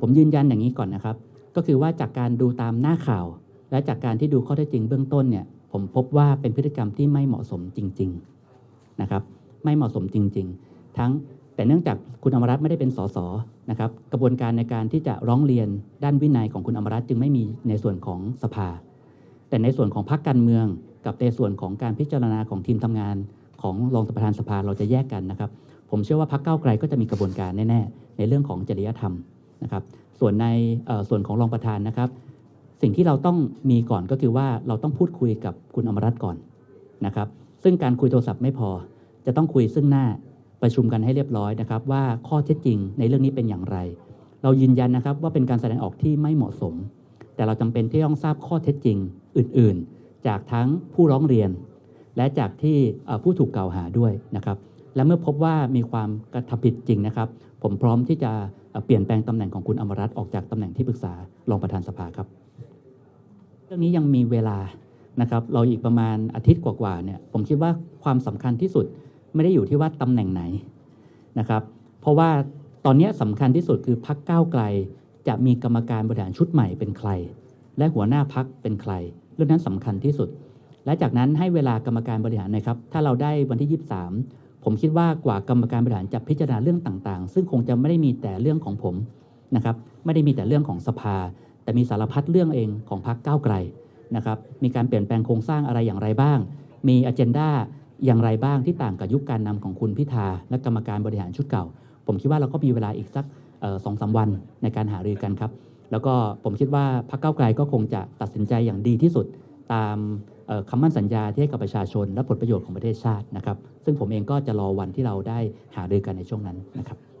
ผมยืนยันอย่างนี้ก่อนนะครับ ก็คือว่าจากการดูตามหน้าข่าว และจากการที่ดูข้อเท็จจริงเบื้องต้นเนี่ยผมพบว่าเป็นพฤติกรรมที่ไม่เหมาะสมจริง ๆนะครับ ไม่เหมาะสมจริง ๆ ทั้งแต่เนื่องจากคุณอมรัตน์ไม่ได้เป็นสสนะครับ กระบวนการในการที่จะร้องเรียนด้านวินัยของคุณอมรัตน์จึงไม่มีในส่วนของสภา แต่ในส่วนของพรรคการเมือง กับในส่วนของการพิจารณาของทีมทำงาน ของรองประธานสภาเราจะแยกกันนะครับ ผมเชื่อว่าพรรคก้าไกลก็จะมีกระบวนการแน่ๆในเรื่องของจริยธรรม นะครับ ส่วนในส่วนของรองประธานนะครับ สิ่งที่เราต้องมีก่อนก็คือว่าเราต้องพูดคุยกับคุณอมรัตน์ก่อนนะครับ ซึ่งการคุยโทรศัพท์ไม่พอ จะต้องคุยซึ่งหน้าประชุมกันให้เรียบร้อยนะครับ ว่าข้อเท็จจริงในเรื่องนี้เป็นอย่างไร เรายืนยันนะครับว่าเป็นการแสดงออกที่ไม่เหมาะสม แต่เราจำเป็นที่ต้องทราบข้อเท็จจริงอื่น ๆ จากทั้งผู้ร้องเรียน และจากที่ผู้ถูกกล่าวหาด้วยนะครับ และเมื่อพบว่ามีความกระทำผิดจริงนะครับ ผมพร้อมที่จะเปลี่ยนแปลงตำแหน่งของคุณอมรัตน์ออกจากตำแหน่งที่ปรึกษารองประธานสภาครับ เรื่องนี้ยังมีเวลานะครับเราอีกประมาณอาทิตย์กว่าๆเนี่ยผมคิดว่าความสำคัญที่สุดไม่ได้อยู่ที่ว่าตำแหน่งไหนนะครับเพราะว่าตอนนี้สำคัญที่สุดคือพักก้าวไกล จะมีกรรมการบริหารชุดใหม่เป็นใคร และหัวหน้าพักเป็นใคร เรื่องนั้นสำคัญที่สุด และจากนั้นให้เวลากรรมการบริหารนะครับ ถ้าเราได้วันที่ 23 ผมคิดว่ากว่ากรรมการบริหารจะพิจารณาเรื่องต่างๆ ซึ่งคงจะไม่ได้มีแต่เรื่องของผมนะครับไม่ได้มีแต่เรื่องของสภา แต่มีสารพัดเรื่องเองของพรรคก้าวไกลนะครับมีการเปลี่ยนแปลงโครงสร้างอะไรอย่างไรบ้าง มีอ g e n d a อย่างไรบ้างที่ต่างกับยุคการนำของคุณพิธาและกรรมการบริหารชุดเก่า ผมคิดว่าเราก็มีเวลาอีกสักสองสาวันในการหารือกันครับ แล้วก็ผมคิดว่าพรรคก้าวไกลก็คงจะตัดสินใจอย่างดีที่สุดตาม คำมั่นสัญญาที่ให้กับประชาชนและผลประโยชน์ของประเทศชาตินะครับ ซึ่งผมเองก็จะรอวันที่เราได้หารือกันในช่วงนั้นนะครับ